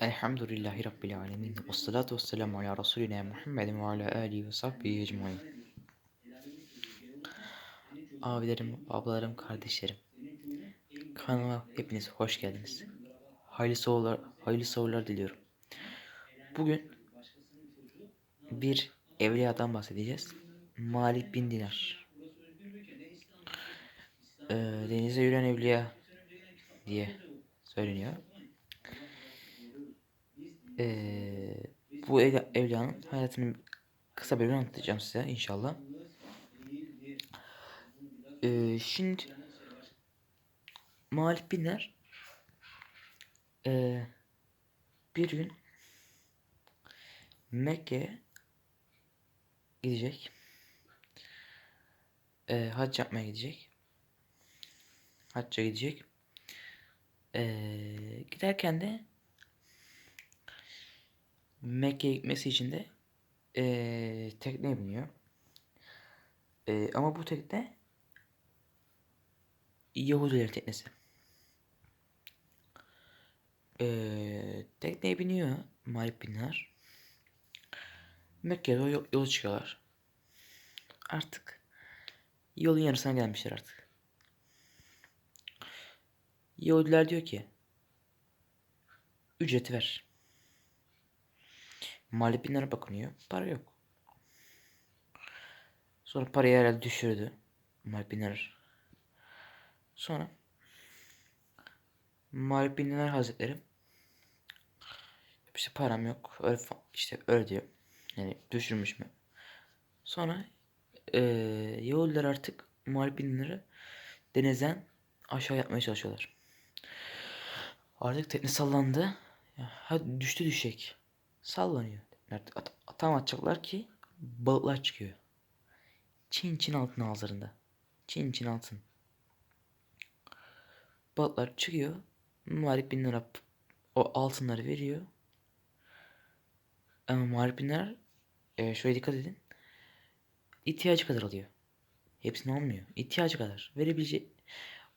Elhamdülillahi Rabbil alemin. Ve salatu ve selamu ala Resulina Muhammedin ve ala alihi ve sahbihi ecmain. Abilerim, ablalarım, kardeşlerim. Kanalıma hepiniz hoş geldiniz. Hayırlı sorular, hayırlı sorular diliyorum. Bugün bir evliyadan bahsedeceğiz. Malik bin Dinar. Ee, denize yürüyen evliya diye söyleniyor. Ee, bu ev, evliyanın hayatını kısa bir anlatacağım size inşallah. Ee, şimdi Malik Binler ee, bir gün Mekke gidecek. Ee, hac yapmaya gidecek. Hacca gidecek. Ee, giderken de Mekke'ye gitmesi için de ee, tekneye biniyor. Ee, ama bu tekne Yahudiler teknesi. Ee, tekneye biniyor Malik binler. Mekke'ye doğru yol, yola çıkıyorlar. Artık yolun yarısına gelmişler artık. Yahudiler diyor ki ücreti ver. Malik binlere bakınıyor. Para yok. Sonra parayı herhalde düşürdü. Binler. Sonra Malik binler hazretleri işte param yok. Öyle işte öyle diyor. Yani düşürmüş mü? Sonra eee Yahudiler artık Malik binleri denizden aşağı yapmaya çalışıyorlar. Artık tekne sallandı. Hadi düştü düşecek. Sallanıyor. Artık at atam atacaklar ki balıklar çıkıyor. Çin çin altın ağızlarında. Çin çin altın. Balıklar çıkıyor. Malik bin lira o altınları veriyor. Ama Malik bin lira e, şöyle dikkat edin. İhtiyacı kadar alıyor. Hepsini almıyor. İhtiyacı kadar. Verebilecek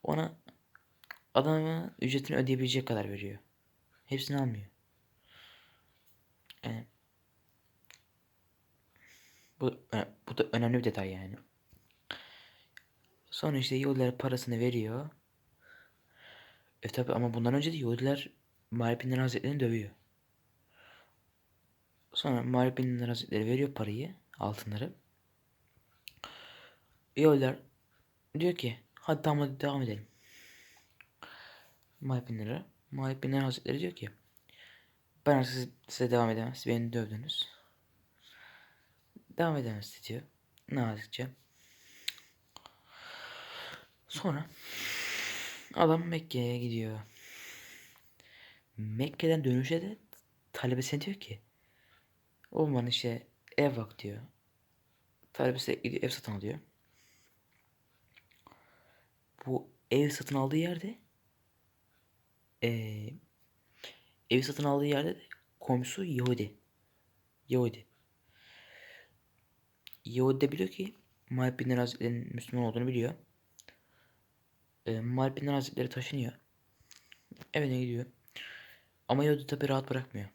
ona adamın ücretini ödeyebilecek kadar veriyor. Hepsini almıyor. Yani bu ö- bu da önemli bir detay yani. Sonra işte Yahudiler parasını veriyor. E tabi ama bundan önce de Yahudiler Malik Hazretleri'ni dövüyor. Sonra Malik Hazretleri veriyor parayı, altınları. Yahudiler diyor ki hadi tamam devam edelim. Malik bin Hazretleri diyor ki ben artık siz- size devam edemem. Siz beni dövdünüz. Devam edemez diyor. Nazikçe. Sonra adam Mekke'ye gidiyor. Mekke'den dönüşe de talebesine diyor ki o bana işte ev bak diyor. Talebesi gidiyor ev satın alıyor. Bu ev satın aldığı yerde eee ev satın aldığı yerde de komşusu Yahudi. Yahudi. Yahudi de biliyor ki Malik bin Hazretleri'nin Müslüman olduğunu biliyor. E, Malik bin Dinar Hazretleri taşınıyor. Evine gidiyor. Ama Yahudi tabi rahat bırakmıyor.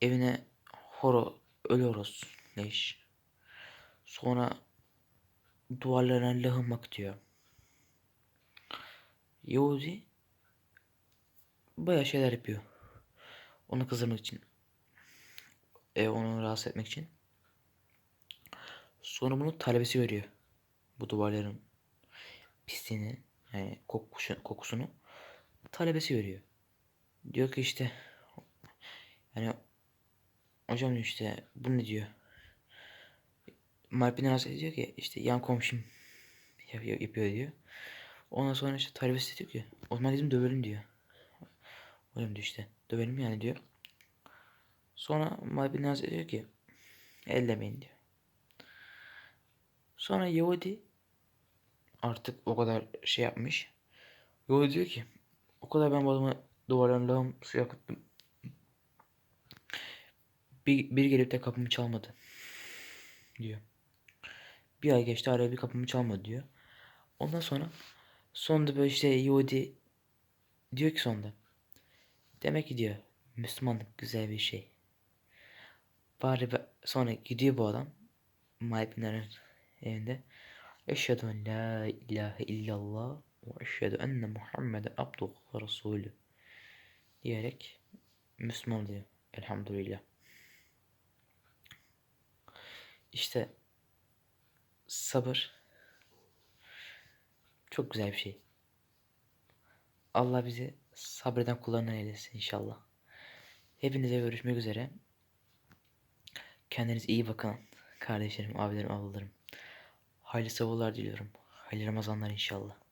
Evine horo, ölü horoz, leş. Sonra duvarlarına lağım akıtıyor. Yahudi bayağı şeyler yapıyor. Onu kızdırmak için. E, onu rahatsız etmek için. Sonra bunu talebesi görüyor. Bu duvarların pisliğini yani kokusu, kokusunu talebesi görüyor. Diyor ki işte yani hocam diyor işte bu ne diyor. Malik bin Hazretleri diyor ki işte yan komşum yapıyor, yapıyor diyor. Ondan sonra işte talebesi diyor ki o zaman bizim dövelim diyor. Hocam diyor işte dövelim yani diyor. Sonra Malik bin Hazretleri diyor ki ellemeyin diyor. Sonra Yahudi artık o kadar şey yapmış. Yahudi diyor ki o kadar ben bu adamı duvarlarına lağım suya akıttım. Bir, bir gelip de kapımı çalmadı. Diyor. Bir ay geçti hala bir kapımı çalmadı diyor. Ondan sonra sonunda böyle işte Yahudi diyor ki sonunda Demek ki diyor Müslümanlık güzel bir şey. Bari be- sonra gidiyor bu adam Malik evinde. Eşhedü en la ilahe illallah ve eşhedü enne Muhammeden abduhu ve resulü diyerek Müslüman diyor. Elhamdülillah. İşte sabır çok güzel bir şey. Allah bizi sabreden kullarından eylesin inşallah. Hepinize görüşmek üzere. Kendinize iyi bakın. Kardeşlerim, abilerim, ablalarım. Hayırlı sabırlar diliyorum. Hayırlı Ramazanlar inşallah.